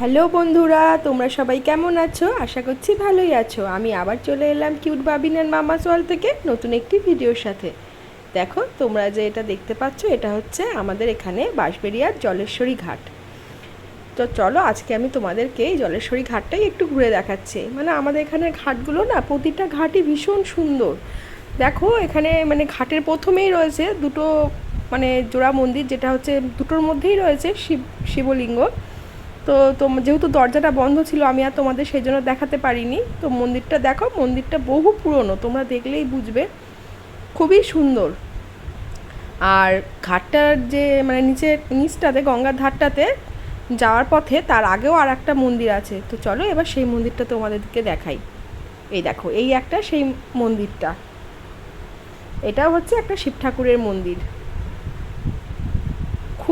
Hello বন্ধুরা, তোমরা সবাই কেমন আছো? আশা করছি ভালোই আছো। আমি আবার চলে এলাম কিউট বাবিনার মামা সোয়াল থেকে নতুন একটি ভিডিওর সাথে। দেখো, তোমরা যে এটা দেখতে পাচ্ছ, এটা হচ্ছে আমাদের এখানে বাঁশবেরিয়ার জলেশ্বরী ঘাট। তো চলো, আজকে আমি তোমাদেরকে এই জলেশ্বরী ঘাটটাই একটু ঘুরে দেখাচ্ছি। মানে আমাদের এখানের ঘাটগুলো না, প্রতিটা ঘাটই ভীষণ সুন্দর। দেখো, এখানে মানে ঘাটের প্রথমেই রয়েছে দুটো মানে জোড়া মন্দির, যেটা হচ্ছে দুটোর মধ্যেই রয়েছে শিব, শিবলিঙ্গ। তো তোম যেহেতু দরজাটা বন্ধ ছিল, আমি আর তোমাদের সেই জন্য দেখাতে পারিনি। তো মন্দিরটা দেখো, মন্দিরটা বহু পুরনো, তোমরা দেখলেই বুঝবে। খুবই সুন্দর। আর ঘাটটার যে মানে নিচে, নিচটাতে, গঙ্গার ধারটাতে যাওয়ার পথে তার আগেও আর একটা মন্দির আছে। তো চলো এবার সেই মন্দিরটা তোমাদেরকে দেখাই। এই দেখো, এই একটা সেই মন্দিরটা। এটাও হচ্ছে একটা শিব ঠাকুরের মন্দির।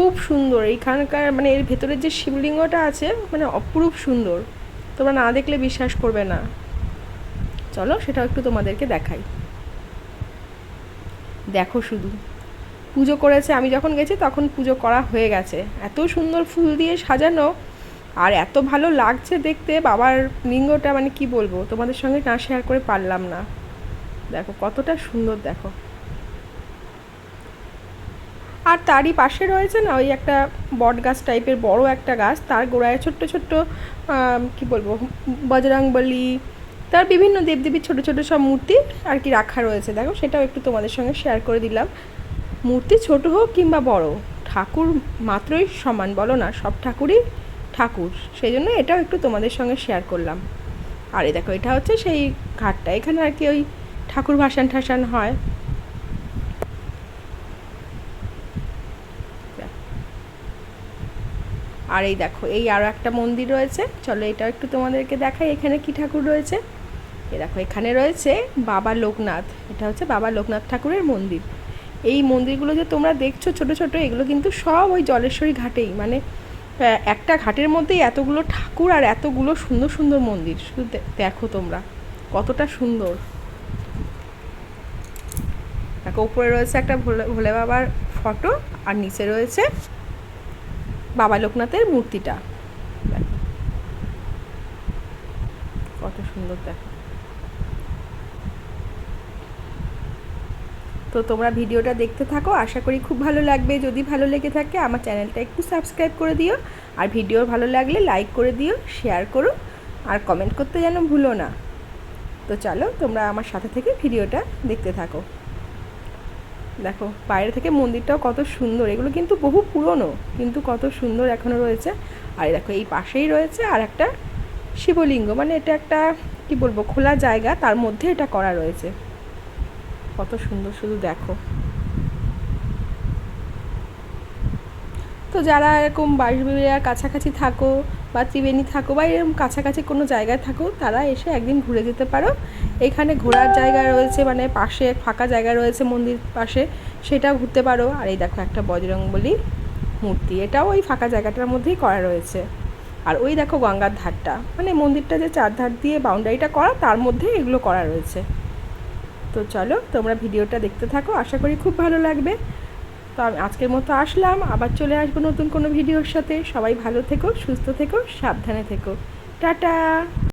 খুব সুন্দর। এইখানকার মানে এর ভেতরের যে শিবলিঙ্গটা আছে মানে অপরূপ সুন্দর। তোমরা না দেখলে বিশ্বাস করবে না। চলো সেটাও একটু তোমাদেরকে দেখাই। দেখো শুধু। পুজো করেছে, আমি যখন গেছি তখন পুজো করা হয়ে গেছে। এত সুন্দর ফুল দিয়ে সাজানো আর এত ভালো লাগছে দেখতে। বাবার লিঙ্গটা মানে কি বলব? তোমাদের সঙ্গে না শেয়ার করে পারলাম না। দেখো কতটা সুন্দর দেখো। আর তারই পাশে রয়েছে না ওই একটা বট গাছ টাইপের বড় একটা গাছ, তার গোড়ায় ছোট্ট ছোট্ট কি বলব, বজরংবলী, তার বিভিন্ন দেবদেবীর ছোট ছোট সব মূর্তি আর কি রাখা রয়েছে। দেখো, সেটাও একটু তোমাদের সঙ্গে শেয়ার করে দিলাম। মূর্তি ছোট হোক কিংবা বড়, ঠাকুর মাত্রই সমান বলো না, সব ঠাকুরই ঠাকুর। সেই জন্য এটাও একটু তোমাদের সঙ্গে শেয়ার করলাম। আর দেখো, এটা হচ্ছে সেই ঘাটটা। এখানে আর কি ওই ঠাকুর ভাসান ঠাসান হয়। আর এই দেখো, এই আরও একটা মন্দির রয়েছে। চলো এটাও একটু তোমাদেরকে দেখাই, এখানে কি ঠাকুর রয়েছে? এ দেখো, এখানে রয়েছে বাবা লোকনাথ। এটা হচ্ছে বাবা লোকনাথ ঠাকুরের মন্দির। এই মন্দিরগুলো যে তোমরা দেখছ ছোট ছোট, এগুলো কিন্তু সব ওই জলেশ্বরী ঘাটেই। মানে একটা ঘাটের মধ্যেই এতগুলো ঠাকুর আর এতগুলো সুন্দর সুন্দর মন্দির। শুধু দেখো তোমরা, কতটা সুন্দর। দেখো, উপরে রয়েছে একটা ভোলে ভোলে বাবার ফটো, আর নিচে রয়েছে বাবা লোকনাথের মূর্তিটা। কত সুন্দর দেখো। তো তোমরা ভিডিওটা দেখতে থাকো, আশা করি খুব ভালো লাগবে। যদি ভালো লেগে থাকে, আমার চ্যানেলটা একটু সাবস্ক্রাইব করে দিও। আর ভিডিও ভালো লাগলে লাইক করে দিও, শেয়ার করো, আর কমেন্ট করতে যেন ভুলো না। তো চলো, তোমরা আমার সাথে থেকে ভিডিওটা দেখতে থাকো। দেখো, বাইরে থেকে মন্দিরটাও কত সুন্দর। এগুলো কিন্তু বহু পুরনো, কিন্তু কত সুন্দর এখনও রয়েছে। আর দেখো, এই পাশেই রয়েছে আর একটা শিবলিঙ্গ। মানে এটা একটা, কি বলব, খোলা জায়গা, তার মধ্যে এটা করা রয়েছে। কত সুন্দর, শুধু দেখো। তো যারা এরকম বাঁশবেড়িয়ার কাছাকাছি থাকো বা ত্রিবেণী থাকো বা এরকম কাছাকাছি কোনো জায়গায় থাকো, তারা এসে একদিন ঘুরে যেতে পারো। এখানে ঘোরার জায়গা রয়েছে মানে পাশে ফাঁকা জায়গা রয়েছে মন্দির পাশে, সেটাও ঘুরতে পারো। আর এই দেখো একটা বজরংবলী মূর্তি, এটাও ওই ফাঁকা জায়গাটার মধ্যেই করা রয়েছে। আর ওই দেখো গঙ্গার ধারটা মানে মন্দিরটা যে চার ধার দিয়ে বাউন্ডারিটা করা, তার মধ্যে এগুলো করা রয়েছে। তো চলো তোমরা ভিডিওটা দেখতে থাকো, আশা করি খুব ভালো লাগবে। তো আমি আজকের মতো আসলাম। আবার চলে আসব নতুন কোনো ভিডিওর সাথে। সবাই ভালো থেকো, সুস্থ থেকো, সাবধানে থেকো। টাটা!